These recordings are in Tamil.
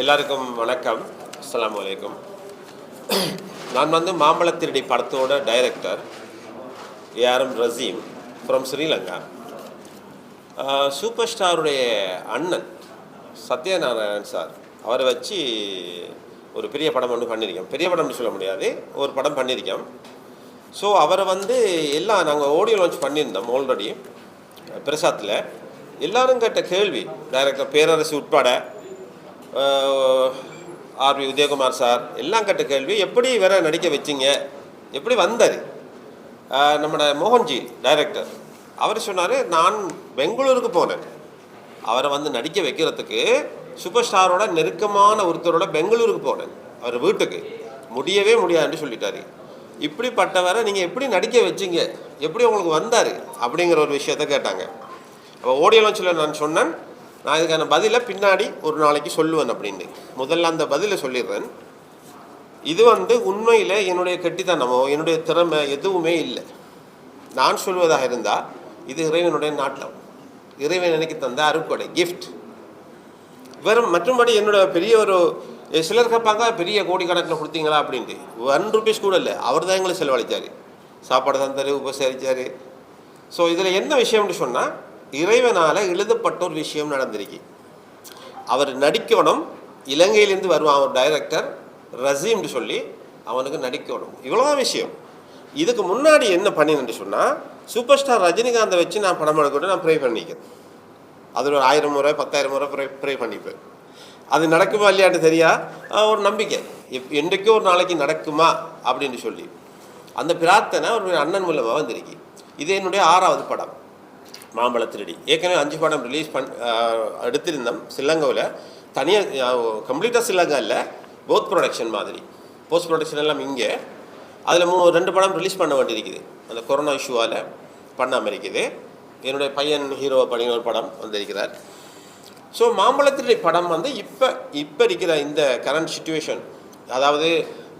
எல்லாருக்கும் வணக்கம். அஸ்லாம் அலைக்கும். நான் வந்து மாம்பழத்திரடி படத்தோட director ARM Raheem from Sri Lanka. Super ஸ்டாருடைய அண்ணன் சத்யநாராயணன் சார் அவரை வச்சு ஒரு பெரிய படம் ஒன்று பண்ணியிருக்கோம் பெரிய படம்னு சொல்ல முடியாது ஒரு படம் பண்ணியிருக்கோம் ஸோ அவரை வந்து எல்லாம் நாங்கள் ஆடியோ லான்ச் பண்ணியிருந்தோம் ஆல்ரெடி பிரசாத்தில். எல்லாரும் கேட்ட கேள்வி டைரக்டர் பேரரசு உட்பட ஆர்வி உதயகுமார் சார் எல்லாம் கட்ட கேள்வி எப்படி வேற நடிக்க வச்சிங்க? எப்படி வந்தார்? நம்மட மோகன்ஜி டைரக்டர் அவர் சொன்னார் நான் பெங்களூருக்கு போனேன். அவரை வந்து நடிக்க வைக்கிறதுக்கு சூப்பர் ஸ்டாரோட நெருக்கமான ஒருத்தரோட பெங்களூருக்கு போனேன். அவர் வீட்டுக்கு. முடியவே முடியாதுன்னு சொல்லிட்டாரு. இப்படிப்பட்டவரை நீங்கள் எப்படி நடிக்க வச்சிங்க? எப்படி உங்களுக்கு வந்தார்? அப்படிங்கிற ஒரு விஷயத்த கேட்டாங்க. அப்போ ஓடியலாம் சொல்ல நான் சொன்னேன். நான் இதுக்கான பதிலை பின்னாடி ஒரு நாளைக்கு சொல்லுவேன் அப்படின்னு முதல்ல அந்த பதிலை சொல்லிடுறேன். இது வந்து உண்மையில் என்னுடைய கெட்டித்தனமோ என்னுடைய திறமை எதுவுமே இல்லை. நான் சொல்வதாக இருந்தால் இது இறைவனுடைய நாட்டம். இறைவன் எனக்கு தந்த அருக்கொடை கிஃப்ட் வெறும் மற்றும்படி என்னோட பெரிய ஒரு சிலர் கேட்பாங்க பெரிய கோடிக்கணக்கில் கொடுத்தீங்களா? அப்படின்ட்டு. ஒன் ருபீஸ் கூட இல்லை. அவர் தான் எங்களை செலவழித்தார் சாப்பாடு தந்தார் உபசரித்தார் ஸோ இதில் என்ன விஷயம்னு சொன்னால் இறைவனால் எழுதப்பட்ட ஒரு விஷயம் நடந்திருக்கு. அவர் நடிக்கணும் இலங்கையிலேருந்து வருவான் ஒரு டைரக்டர் ரசீம்னு சொல்லி அவனுக்கு நடிக்கணும். இவ்வளோ விஷயம். இதுக்கு முன்னாடி என்ன பண்ணினு சொன்னால் சூப்பர் ஸ்டார் ரஜினிகாந்தை வச்சு நான் படம் எடுக்கணும் நான் ப்ரே பண்ணிக்கிறேன் அதில் ஒரு ஆயிரம் முறை பத்தாயிரம் முறை ப்ரே ப்ரே பண்ணிப்பேன் அது நடக்குமா இல்லையான்னு தெரியா? ஒரு நம்பிக்கை. எப் என்றைக்கோ ஒரு நாளைக்கு நடக்குமா அப்படின்னு சொல்லி. அந்த பிரார்த்தனை ஒரு அண்ணன் மூலமாக வந்திருக்கு. இது என்னுடைய ஆறாவது படம். மாம்பழ ஏற்கனவே அஞ்சு படம் ரிலீஸ் பண் எடுத்திருந்தோம் சில்லங்கோவில் தனியாக கம்ப்ளீட்டாக சில்லங்கா இல்லை போத் ப்ரொடக்ஷன் மாதிரி. போஸ்ட் ப்ரொடக்ஷன் எல்லாம் இங்கே. அதில் மூணு ரெண்டு படம் ரிலீஸ் பண்ண வேண்டியிருக்குது. அந்த கொரோனா இஷ்யூவால் பண்ணாமல் இருக்குது. என்னுடைய பையன் ஹீரோ பண்ணின ஒரு படம் வந்திருக்கிறார். ஸோ மாம்பழத்தினுடைய படம் வந்து இப்போ இப்போ இருக்கிற இந்த கரண்ட் சுச்சுவேஷன் அதாவது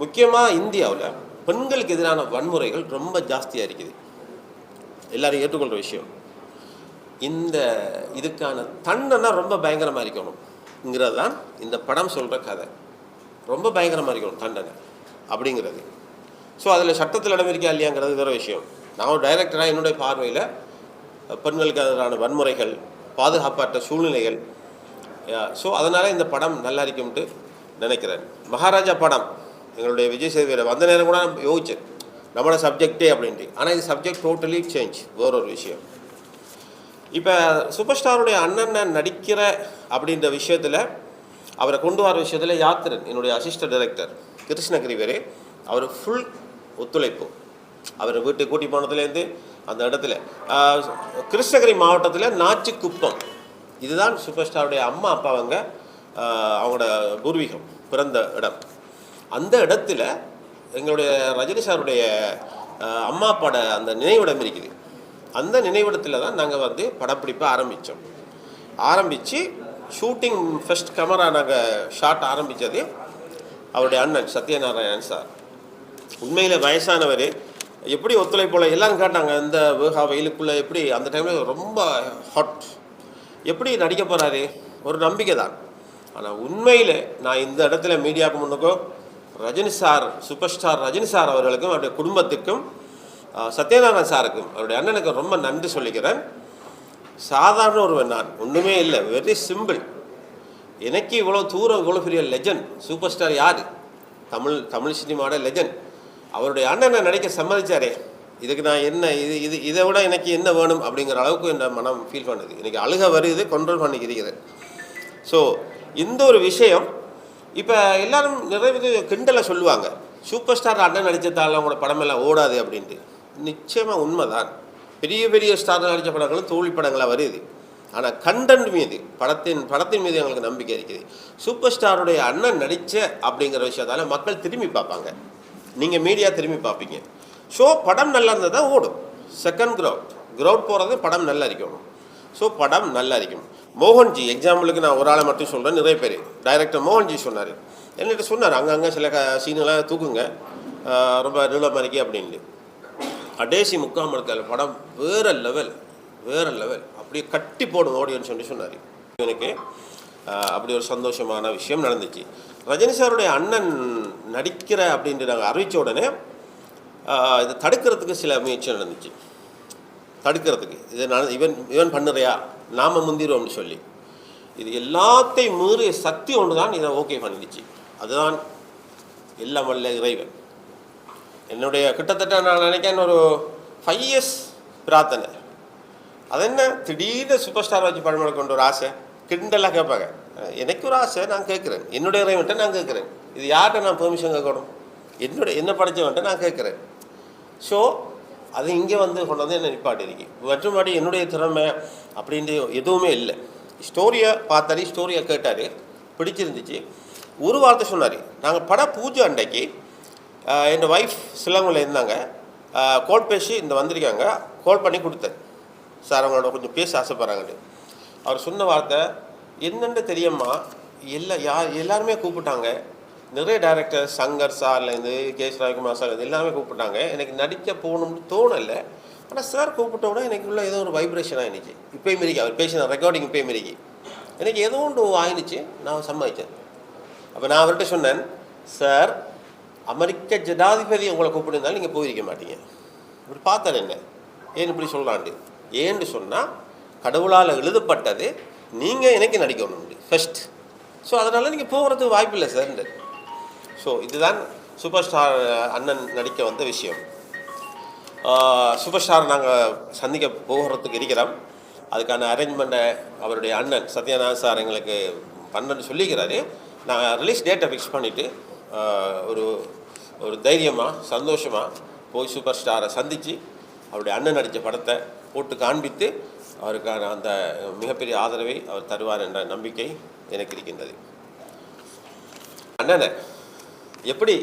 முக்கியமாக இந்தியாவில் பெண்களுக்கு எதிரான வன்முறைகள் ரொம்ப ஜாஸ்தியாக இருக்குது. எல்லோரும் ஏற்றுக்கொள்கிற விஷயம். இந்த இதுக்கான தண்டனை ரொம்ப பயங்கரமாக இருக்கணுங்கிறது தான் இந்த படம் சொல்கிற கதை. ரொம்ப பயங்கரமாக இருக்கணும் தண்டனை அப்படிங்கிறது. ஸோ அதில் சட்டத்தில் இடம் இருக்கா இல்லையாங்கிறது வேறு விஷயம். நான் ஒரு டைரக்டராக என்னுடைய பார்வையில் பெண்களுக்கு எதிரான வன்முறைகள் பாதுகாப்பற்ற சூழ்நிலைகள் ஸோ அதனால் இந்த படம் நல்லா இருக்கும்ட்டு நினைக்கிறேன். மகாராஜா படம் எங்களுடைய விஜய் சேதுபதியில் வந்த நேரம் கூட நான் யோசிச்சேன். நம்மளோட சப்ஜெக்டே அப்படின்ட்டு. ஆனால் இது சப்ஜெக்ட் டோட்டலி சேஞ்ச் வேற ஒரு விஷயம். இப்போ சூப்பர் ஸ்டாருடைய அண்ணன் நடிக்கிற அப்படின்ற விஷயத்தில் அவரை கொண்டு வர விஷயத்தில் யாத்திரன் என்னுடைய அசிஸ்டன்ட் டைரக்டர் கிருஷ்ணகிரி வேறு அவர் ஃபுல் ஒத்துழைப்பு. அவர் வீட்டுக்கு கூட்டி போனதுலேருந்து அந்த இடத்துல கிருஷ்ணகிரி மாவட்டத்தில் நாச்சிக்குப்பம். இதுதான் சூப்பர் ஸ்டாருடைய அம்மா அப்பா அவங்க அவங்களோட பூர்வீகம் பிறந்த இடம். அந்த இடத்துல எங்களுடைய ரஜினி சாருடைய அம்மா அப்பாட அந்த நினைவிடம் இருக்குது. அந்த நினைவிடத்தில் தான் நாங்கள் வந்து படப்பிடிப்பை ஆரம்பித்தோம் ஆரம்பித்து ஷூட்டிங் ஃபஸ்ட் கேமரா நாங்கள் ஷாட் ஆரம்பித்தது அவருடைய அண்ணன் சத்யநாராயணன் சார். உண்மையில் வயசானவர். எப்படி ஒத்துழைப்போல எல்லாரும் கேட்டாங்க இந்த வேகா வெயிலுக்குள்ளே எப்படி அந்த டைமில் ரொம்ப ஹாட் எப்படி நடிக்க போகிறாரு ஒரு நம்பிக்கை தான். ஆனால் உண்மையில் நான் இந்த இடத்துல மீடியாவுக்கு முன்னுக்கும் Rajini sir super star Rajini sir அவர்களுக்கும் அவருடைய குடும்பத்துக்கும் ஆஹ், சத்யநாராயணன் சாருக்கும் அவருடைய அண்ணனுக்கு ரொம்ப நன்றி சொல்லிக்கிறேன். சாதாரண ஒருவன் நான் ஒன்றுமே இல்லை. வெரி சிம்பிள் எனக்கு இவ்வளோ தூரம் இவ்வளோ பெரிய லெஜண்ட் சூப்பர் ஸ்டார் யார்? தமிழ் தமிழ் சினிமாவோட லெஜண்ட் அவருடைய அண்ணனை நடிக்க சம்மதிச்சாரே. இதுக்கு நான் என்ன இது இது இதை விட எனக்கு என்ன வேணும் அப்படிங்கிற அளவுக்கு என் மனம் ஃபீல் பண்ணுது. எனக்கு அழுக வருது கண்ட்ரோல் பண்ணிக்கிறேன் ஸோ இந்த ஒரு விஷயம் இப்போ எல்லாரும் நிறைய கிண்டலை சொல்லுவாங்க. சூப்பர் ஸ்டார் அண்ணன் நடித்ததால அவங்களோட படமெல்லாம் ஓடாது அப்படின்ட்டு. நிச்சயமாக உண்மைதான். பெரிய பெரிய ஸ்டார் நடித்த படங்களும் தோல்வி படங்களாக வருது. ஆனால் கண்டென்ட் மீது படத்தின் படத்தின் மீது எங்களுக்கு நம்பிக்கை இருக்குது. சூப்பர் ஸ்டாருடைய அண்ணன் நடித்த அப்படிங்கிற விஷயத்தால மக்கள் திரும்பி பார்ப்பாங்க. நீங்கள் மீடியா திரும்பி பார்ப்பீங்க. ஸோ படம் நல்லா இருந்தால் தான் ஓடும். செகண்ட் க்ரௌட் க்ரௌட் போகிறது படம் நல்லா இருக்கணும் ஸோ படம் நல்லா இருக்கும் மோகன்ஜி எக்ஸாம்பிளுக்கு நான் ஒரு ஆளை மட்டும் சொல்கிறேன் நிறைய பேர். டைரக்டர் மோகன்ஜி சொன்னார். என்கிட்ட சொன்னார் அங்கங்கே சில க சீனெல்லாம் தூக்குங்க. ரொம்ப நீளமாக இருக்கே அப்படின்னு கடைசி முக்காம் இருக்கால படம் வேற லெவல் வேற லெவல் அப்படியே கட்டி போடும் ஆடியன்ஸ் சொல்லி சொன்னார். எனக்கு அப்படி ஒரு சந்தோஷமான விஷயம் நடந்துச்சு. ரஜினி சாருடைய அண்ணன் நடிக்கிற அப்படின்ட்டு நாங்கள் அறிவித்த உடனே இதை தடுக்கிறதுக்கு சில முயற்சி நடந்துச்சு. தடுக்கிறதுக்கு. இது நான் இவன் இவன் பண்ணுறியா? நாம முந்திடுவோம்னு சொல்லி. இது எல்லாத்தையும் மீறிய சக்தி ஒன்று தான் இதை ஓகே பண்ணிடுச்சு. அதுதான் எல்லாம் வல்ல இறைவன். என்னுடைய கிட்டத்தட்ட நான் நினைக்கிறேன் ஒரு ஃபைவ் இயர்ஸ் பிரார்த்தனை. அது என்ன? திடீர்னு சூப்பர் ஸ்டார் வச்சு படம் கொண்டு ஒரு ஆசை. கிண்டலாக கேட்பாங்க. எனக்கு ஒரு ஆசை நான் கேட்குறேன். என்னுடைய இறைவன்ட்ட நான் கேட்குறேன். இது யார்கிட்ட நான் பெர்மிஷன் கேட்கணும் என்னுடைய என்ன படைத்தவன்ட்ட நான் கேட்குறேன். ஸோ அது இங்கே வந்து கொண்டு வந்து என்ன நிப்பாட்டிருக்கு. மற்றும்படி என்னுடைய திறமை அப்படின்ட்டு எதுவுமே இல்லை. ஸ்டோரியை பார்த்தாரு ஸ்டோரியை கேட்டார். பிடிச்சிருந்துச்சு. ஒரு வார்த்தை சொன்னார். நாங்கள் பட பூஜை அன்றைக்கு என் ஒய்ஃப் சிலவங்களில் இருந்தாங்க. கோல் பேசி இந்த வந்திருக்காங்க. கோல் பண்ணி கொடுத்தேன். சார் அவங்களோட கொஞ்சம் பேச ஆசைப்பட்றாங்கன்னு அவர் சொன்ன வார்த்தை என்னென்னு தெரியுமா எல்லா யார் எல்லாருமே கூப்பிட்டாங்க. நிறைய டேரக்டர் சங்கர் சார்லேருந்து கே எஸ் ராஜ்குமார் சார் இது எல்லாமே கூப்பிட்டாங்க. எனக்கு நடிக்க போகணும்னு தோணலை. ஆனால் சார் கூப்பிட்ட உடனே எனக்குள்ள ஏதோ ஒரு வைப்ரேஷன் ஆயிடுச்சு இப்போயும் மிரிக்கி அவர் பேசின ரெக்கார்டிங் இப்போயும் மிரிக்கி எனக்கு ஏதோ ஒன்று ஆயிடுச்சு. நான் சம்பாதிச்சேன் அப்போ நான் அவர்கிட்ட சொன்னேன் சார் அமெரிக்க ஜனாதிபதி உங்களை கூப்பிட்டுருந்தாலும் நீங்கள் போயிருக்க மாட்டீங்க. இப்படி பார்த்தார் என்ன? ஏன் இப்படி சொல்கிறாண்டு ஏன்னு சொன்னால் கடவுளால் எழுதப்பட்டது நீங்கள் எனக்கு நடிக்கணும் ஃபர்ஸ்ட் ஸோ அதனால் நீங்கள் போகிறதுக்கு வாய்ப்பு இல்லை சார் ஸோ இதுதான் சூப்பர் ஸ்டார் அண்ணன் நடிக்க வந்த விஷயம். சூப்பர் ஸ்டார் நாங்கள் சந்திக்க போகிறதுக்கு இருக்கிறோம். அதுக்கான அரேஞ்ச்மெண்ட்டை அவருடைய அண்ணன் சத்யநாத் சார் எங்களுக்கு பண்ணன்னு சொல்லிக்கிறாரு. நாங்கள் ரிலீஸ் டேட்டை ஃபிக்ஸ் பண்ணிவிட்டு ஒரு ஒரு தைரியமாக சந்தோஷமாக போய் சூப்பர் ஸ்டாரை சந்தித்து அவருடைய அண்ணன் நடித்த படத்தை போட்டு காண்பித்து அவருக்கான அந்த மிகப்பெரிய ஆதரவை அவர் தருவார் என்ற நம்பிக்கை எனக்கு இருக்கின்றது. அண்ணனை எப்படி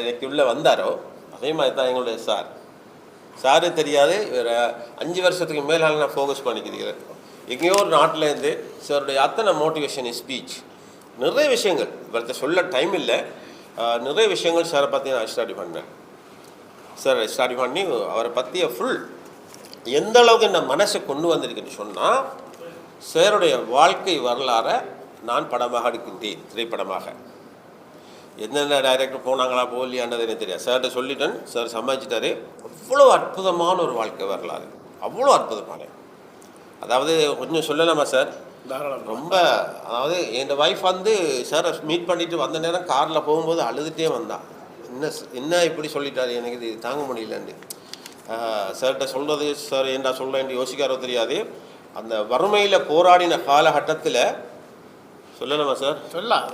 எனக்கு உள்ளே வந்தாரோ அதே மாதிரி தான் எங்களுடைய சார். சாரு தெரியாது இவர் அஞ்சு வருஷத்துக்கு மேலால் நான் ஃபோக்கஸ் பண்ணிக்கிறேன். எங்கேயோ ஒரு நாட்டிலேருந்து சாருடைய அத்தனை மோட்டிவேஷன் ஸ்பீச் நிறைய விஷயங்கள். இவர்கிட்ட சொல்ல டைம் இல்லை. நிறைய விஷயங்கள் சாரை பற்றி நான் ஸ்டடி பண்ணேன். சார் ஸ்டடி பண்ணி அவரை பற்றிய ஃபுல் எந்த அளவுக்கு இந்த மனசை கொண்டு வந்திருக்குன்னு சொன்னால் சாருடைய வாழ்க்கை வரலாறை நான் படமாக எடுக்கின்றேன் திரைப்படமாக. எந்தெந்த டைரக்டர் போனாங்களா போகலையானது எனக்கு தெரியாது. சார்கிட்ட சொல்லிட்டேன். சார் சமாளிச்சிட்டாரு. அவ்வளோ அற்புதமான ஒரு வாழ்க்கை வரலாறு. அவ்வளோ அற்புதமான. அதாவது கொஞ்சம் சொல்லலாமா சார்? தாராளம். ரொம்ப அதாவது என் ஒய்ஃப் வந்து சாரை மீட் பண்ணிட்டு வந்த நேரம் காரில் போகும்போது அழுதுகிட்டே வந்தான் என்ன என்ன இப்படி சொல்லிட்டாரு? எனக்கு இது தாங்க முடியலன்னு சார்கிட்ட சொல்கிறது சார் ஏன்டா சொல்கிறேன் யோசிக்காரோ தெரியாது. அந்த வறுமையில் போராடின காலகட்டத்தில் சொல்லலாமா சார் சொல்லலாம்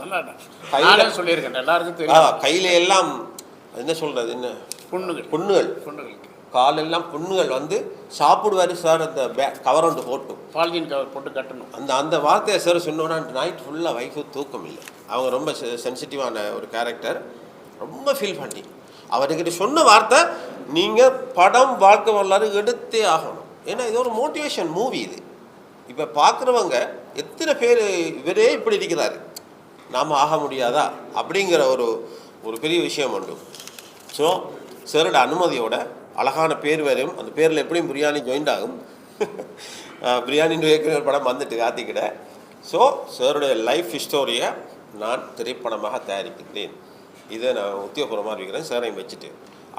கையில- சொல்லியிருக்கேன் எல்லாருக்கும் கையில எல்லாம் என்ன சொல்கிறது என்ன? புண்ணுகள். புண்ணுகள். புண்ணுகளுக்கு காலெல்லாம் புண்ணுகள் வந்து சாப்பிடுவாரு சார் அந்த பே கவர் ஒன்று போட்டு. பாலிதீன் கவர் போட்டு கட்டணும். அந்த அந்த வார்த்தையை சார் சொன்னோன்னா நைட் ஃபுல்லாக ஒய்ஃபு தூக்கம் இல்லை. அவங்க ரொம்ப சென்சிட்டிவான ஒரு கேரக்டர் ரொம்ப ஃபீல் பண்ணி. அவர்கிட்ட சொன்ன வார்த்தை நீங்கள் படம் வாழ்க்கை வரலாறு எடுத்தே ஆகணும். ஏன்னா இது ஒரு மோட்டிவேஷன் மூவி இது. இப்போ பார்க்குறவங்க எத்தனை பேர் இவரே இப்படி இருக்கிறாரு. நாம் ஆக முடியாதா? அப்படிங்கிற ஒரு ஒரு பெரிய விஷயம் உண்டு. ஸோ சாரோட அனுமதியோட அழகான பேர் வரும். அந்த பேரில் எப்படியும் பிரியாணி ஜாயின் ஆகும். பிரியாணின்னு இயக்குனர் ஒரு படம் வந்துட்டு காத்திக்கிட ஸோ சாருடைய லைஃப் ஹிஸ்டோரியை நான் திரைப்படமாக தயாரிக்கின்றேன். இதை நான் உத்தியோகபூர்வமாக இருக்கிறேன் சாரையும் வச்சுட்டு.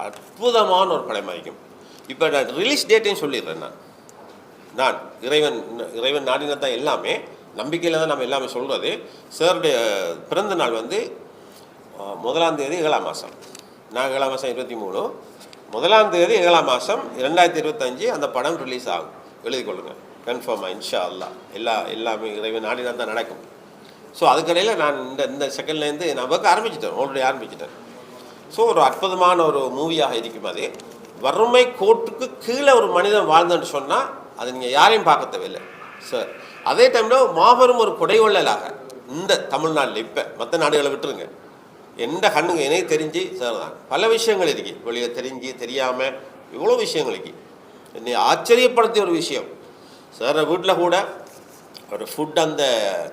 அற்புதமான ஒரு படம் ஆகிக்கும் இப்போ நான் ரிலீஸ் டேட்டையும் சொல்லிடுறேன் நான். நான் இறைவன் இறைவன் நாடினர் தான் எல்லாமே. நம்பிக்கையில் தான் நம்ம எல்லாமே சொல்கிறது சாருடைய பிறந்த நாள் வந்து முதலாம் தேதி ஏழாம் மாதம் நான் ஏழாம் மாதம் இருபத்தி மூணு. முதலாம் தேதி ஏழாம் மாதம் ரெண்டாயிரத்தி இருபத்தஞ்சு அந்த படம் ரிலீஸ் ஆகும். எழுதி கொள்ளுங்கள் கன்ஃபார்மாக இன்ஷா அல்லா எல்லா எல்லாமே இறைவன் நாடினால் தான் நடக்கும். ஸோ அதுக்கடையில் நான் இந்த இந்த செகண்ட்லேருந்து நான் ஒர்க் ஆரம்பிச்சிட்டேன். ஆல்ரெடி ஆரம்பிச்சிட்டேன். ஸோ ஒரு அற்புதமான ஒரு மூவியாக இருக்கும் அது. வறுமை கோட்டுக்கு கீழே ஒரு மனிதன் வாழ்ந்தன்னு சொன்னால் அதை நீங்கள் யாரையும் பார்க்க தேவையில்லை. சார் அதே டைமில் மாபெரும் ஒரு கொடைவள்ளலாக இந்த தமிழ்நாட்டில் இப்போ மற்ற நாடுகளை விட்டுருங்க. எந்த கண்ணுங்க எனக்கு தெரிஞ்சு? சார் தான் பல விஷயங்கள் இருக்கு. வெளியில் தெரிஞ்சு தெரியாமல் இவ்வளோ விஷயங்கள் இருக்கு. என்னை ஆச்சரியப்படுத்திய ஒரு விஷயம். சார் வீட்டில் கூட ஒரு ஃபுட் அந்த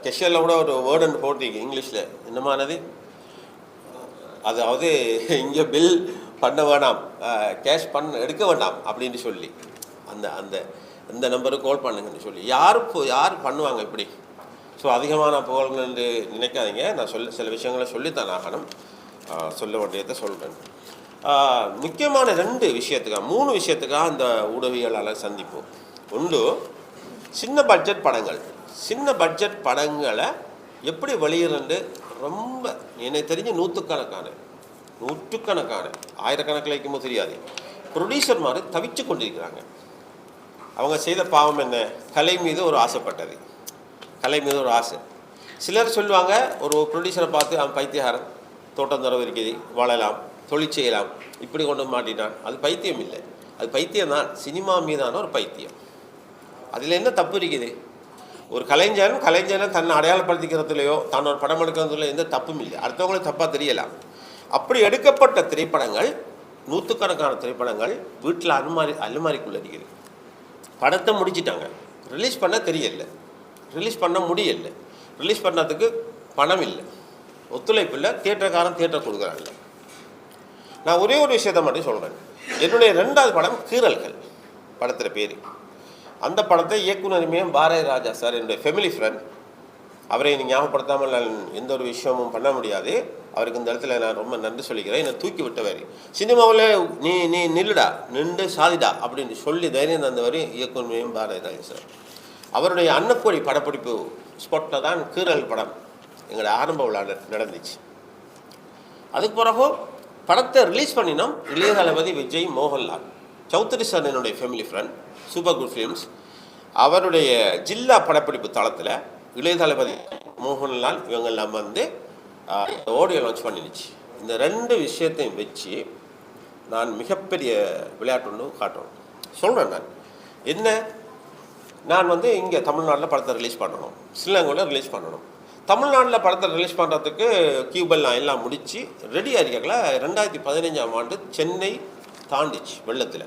கெஷரில் கூட ஒரு வேர்டன் போட்டிருக்கு இங்கிலீஷில். என்னமானது? அதாவது இங்கே பில் பண்ண வேண்டாம் கேஷ் பண்ண எடுக்க வேண்டாம் அப்படின்னு சொல்லி. அந்த அந்த இந்த நம்பருக்கு கால் பண்ணுங்கன்னு சொல்லி. யார் யார் பண்ணுவாங்க இப்படி? ஸோ அதிகமான புகழ்கள் என்று நினைக்காதீங்க. நான் சொல்ல சில விஷயங்களை சொல்லித்தான் ஆகணும். சொல்ல வேண்டியதை சொல்கிறேன் முக்கியமான ரெண்டு விஷயத்துக்காக மூணு விஷயத்துக்காக அந்த ஊடகவியலாளர் சந்திப்போம் ஒன்று சின்ன பட்ஜெட் படங்கள். சின்ன பட்ஜெட் படங்களை எப்படி வெளியிடண்டு ரொம்ப எனக்கு தெரிஞ்சு நூற்றுக்கணக்கான நூற்றுக்கணக்கான ஆயிரக்கணக்கில் வைக்கும்போது தெரியாது. ப்ரொடியூசர் மாதிரி தவிச்சு கொண்டிருக்கிறாங்க. அவங்க செய்த பாவம் என்ன? கலை மீது ஒரு ஆசைப்பட்டது. கலை மீது ஒரு ஆசை. சிலர் சொல்லுவாங்க ஒரு ப்ரொடியூசரை பார்த்து அவன் பைத்தியகாரன். தோட்டம் தரவு இருக்குது. வாழலாம். தொழில் செய்யலாம். இப்படி கொண்டு மாட்டினான் அது பைத்தியம் இல்லை. அது பைத்தியம் தான். சினிமா மீதான ஒரு பைத்தியம். அதில் என்ன தப்பு இருக்குது? ஒரு கலைஞன் கலைஞனை தன்னை அடையாளப்படுத்திக்கிறதுலையோ தான் ஒரு படம் எடுக்கிறதுலையோ எந்த தப்பும் இல்லை. அடுத்தவங்களுக்கு தப்பாக தெரியலாம். அப்படி எடுக்கப்பட்ட திரைப்படங்கள் நூற்றுக்கணக்கான திரைப்படங்கள் வீட்டில் அலுமாரி அலுமாரிக்குள்ளே இருக்குது. படத்தை முடிச்சிட்டாங்க. ரிலீஸ் பண்ண தெரியல. ரிலீஸ் பண்ண முடியல. ரிலீஸ் பண்ணதுக்கு பணம் இல்லை ஒத்துழைப்பு இல்லை. தியேட்டர்காரன் தியேட்டர் கொடுக்குறாங்க நான் ஒரே ஒரு விஷயத்த மட்டும் சொல்கிறேன் என்னுடைய ரெண்டாவது படம் கீறல்கள் படத்தில் பேர். அந்த படத்தை இயக்குனருமே பாரதி ராஜா சார் என்னுடைய ஃபெமிலி ஃப்ரெண்ட் அவரை நீ ஞாபகப்படுத்தாமல் நான் எந்த ஒரு விஷயமும் பண்ண முடியாது. அவருக்கு இந்த இடத்துல நான் ரொம்ப நன்றி சொல்லிக்கிறேன். என்னை தூக்கி விட்டவர். சினிமாவில் நீ நீ நில்லுடா நின்று சாதிடா அப்படின்னு சொல்லி தைரியம் தந்தவர் இயக்குனரையும் பாரதி ராஜா சார். அவருடைய அன்னக்கோடி படப்பிடிப்பு ஸ்பாட்டில் தான் கீரல் படம் எங்களோட ஆரம்ப விழா நடந்துச்சு. அதுக்கு பிறகும் படத்தை ரிலீஸ் பண்ணினோம் இளையதளபதி விஜய் மோகன்லால். சௌத்ரி சார் என்னுடைய family friend Super Good Films அவருடைய ஜில்லா படப்பிடிப்பு தளத்தில் இளையதளபதி மோகன்லால் இவங்கெல்லாம் வந்து ஆடியோ லான்ச் பண்ணிடுச்சு இந்த ரெண்டு விஷயத்தையும் வச்சு நான் மிகப்பெரிய விளையாட்டு ஒன்று காட்டுறோம். சொல்கிறேன் நான். என்ன? நான் வந்து இங்கே தமிழ்நாட்டில் படத்தை ரிலீஸ் பண்ணணும். ஸ்ரீலங்காவில் ரிலீஸ் பண்ணணும். தமிழ்நாட்டில் படத்தை ரிலீஸ் பண்ணுறதுக்கு கியூபெல்லாம் எல்லாம் முடித்து ரெடி ஆகிருக்கல ரெண்டாயிரத்தி பதினஞ்சாம் ஆண்டு சென்னை தாண்டிச்சு வெள்ளத்தில்.